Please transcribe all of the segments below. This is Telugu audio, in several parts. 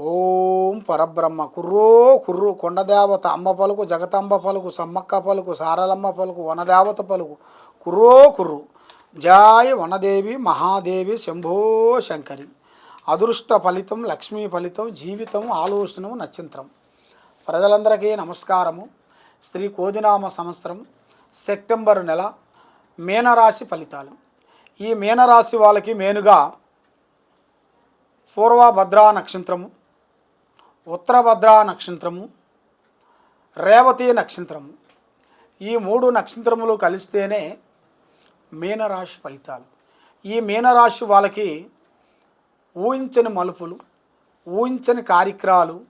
ఓం పరబ్రహ్మ. కుర్రో కుర్రు కొండదేవత అమ్మ పలుకు జగతంబ పలుకు సమ్మక్క పలుకు సారలమ్మ పలుకు వనదేవత పలుకు. కుర్రో కుర్రు. జాయ్ వనదేవి మహాదేవి శంభో శంకరి. అదృష్ట ఫలితం లక్ష్మీ ఫలితం జీవితం ఆలోచనం నక్షత్రం. ప్రజలందరికీ నమస్కారము. శ్రీ కోదినామ సంవత్సరం సెప్టెంబర్ నెల మీనరాశి ఫలితాలు. ఈ మీనరాశి వాళ్ళకి మేనుగా పూర్వభద్రా నక్షత్రము ఉత్తరభద్రా నక్షత్రము రేవతి నక్షత్రము. ఈ మూడు నక్షత్రములు కలిస్తేనే మీనరాశి ఫలితాలు. ఈ మీనరాశి వాళ్ళకి ఊహించని మలుపులు ఊహించని కార్యక్రమాలు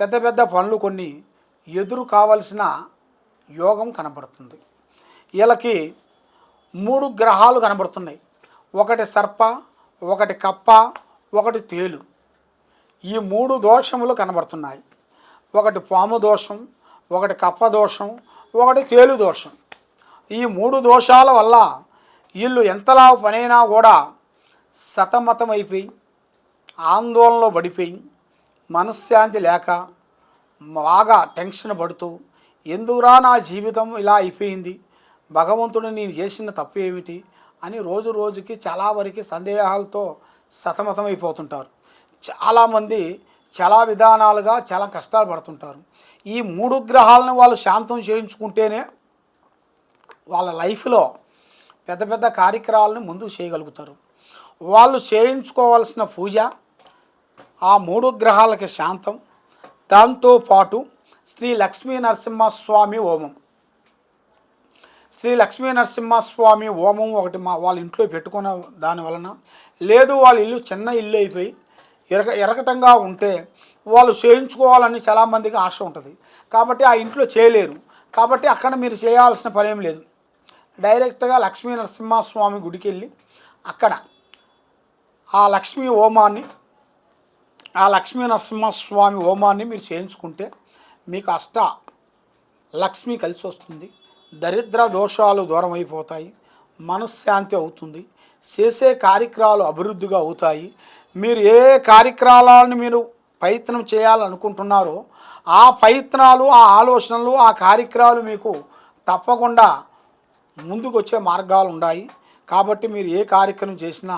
పెద్ద పెద్ద పనులు కొన్ని ఎదురు కావలసిన యోగం కనబడుతుంది. వీళ్ళకి మూడు గ్రహాలు కనబడుతున్నాయి. ఒకటి సర్ప ఒకటి కప్ప ఒకటి తేలు. ఈ మూడు దోషములు కనబడుతున్నాయి. ఒకటి పాము దోషం ఒకటి కప్ప దోషం ఒకటి తేలు దోషం. ఈ మూడు దోషాల వల్ల వీళ్ళు ఎంతలా పనైనా కూడా సతమతమైపోయి ఆందోళనలో పడిపోయి మనశ్శాంతి లేక బాగా టెన్షన్ పడుతూ ఎందుకురా నా జీవితం ఇలా అయిపోయింది? భగవంతుడు నేను చేసిన తప్పు ఏమిటి? అని రోజు రోజుకి చాలా వరకు సందేహాలతో సతమతమైపోతుంటారు. చాలామంది చాలా విధానాలుగా చాలా కష్టాలు పడుతుంటారు. ఈ మూడు గ్రహాలను వాళ్ళు శాంతం చేయించుకుంటేనే వాళ్ళ లైఫ్లో పెద్ద పెద్ద కార్యక్రమాలను ముందుకు చేయగలుగుతారు. వాళ్ళు చేయించుకోవాల్సిన పూజ ఆ మూడు గ్రహాలకి శాంతం దాంతోపాటు శ్రీ లక్ష్మీ నరసింహస్వామి హోమం. శ్రీ లక్ష్మీ నరసింహస్వామి హోమం ఒకటి మా వాళ్ళ ఇంట్లో పెట్టుకున్న దాని వలన లేదు వాళ్ళ ఇల్లు చిన్న ఇల్లు అయిపోయి ఎరక ఎరకటంగా ఉంటే వాళ్ళు చేయించుకోవాలని చాలామందికి ఆశ ఉంటుంది. కాబట్టి ఆ ఇంట్లో చేయలేరు. కాబట్టి అక్కడ మీరు చేయాల్సిన పని ఏం లేదు. డైరెక్ట్గా లక్ష్మీ నరసింహస్వామి గుడికి వెళ్ళి అక్కడ ఆ లక్ష్మీ హోమాన్ని ఆ లక్ష్మీ నరసింహస్వామి హోమాన్ని మీరు చేయించుకుంటే మీకు అష్ట లక్ష్మి కలిసి వస్తుంది. దరిద్ర దోషాలు దూరం అయిపోతాయి. మనశ్శాంతి అవుతుంది. చేసే కార్యక్రమాలు అభివృద్ధిగా అవుతాయి. మీరు ఏ కార్యక్రమాలను మీరు ప్రయత్నం చేయాలనుకుంటున్నారో ఆ ప్రయత్నాలు ఆ ఆలోచనలు ఆ కార్యక్రమాలు మీకు తప్పకుండా ముందుకు వచ్చే మార్గాలు ఉన్నాయి. కాబట్టి మీరు ఏ కార్యక్రమం చేసినా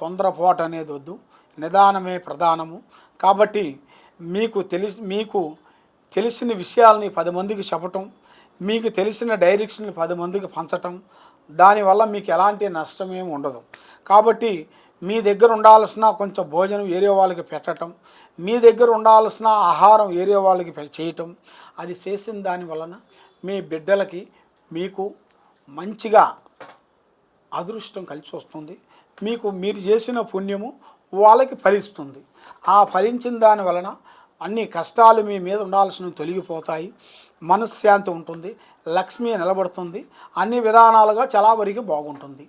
తొందరపోటు అనేది వద్దు. నిదానమే ప్రధానము. కాబట్టి మీకు తెలిసి మీకు తెలిసిన విషయాల్ని పది మందికి చెప్పటం మీకు తెలిసిన డైరెక్షన్ని పది మందికి పంచటం దానివల్ల మీకు ఎలాంటి నష్టం ఏమి ఉండదు. కాబట్టి మీ దగ్గర ఉండాల్సిన కొంచెం భోజనం వేరే వాళ్ళకి పెట్టడం మీ దగ్గర ఉండాల్సిన ఆహారం వేరే వాళ్ళకి చేయటం అది చేసిన దాని వలన మీ బిడ్డలకి మీకు మంచిగా అదృష్టం కలిసి వస్తుంది. మీకు మీరు చేసిన పుణ్యము వాళ్ళకి ఫలిస్తుంది. ఆ ఫలించిన దాని వలన అన్ని కష్టాలు మీ మీద ఉండాల్సినవి తొలగిపోతాయి. మనశ్శాంతి ఉంటుంది. లక్ష్మి నిలబడుతుంది. అన్ని విధానాలుగా చాలా వరకు బాగుంటుంది.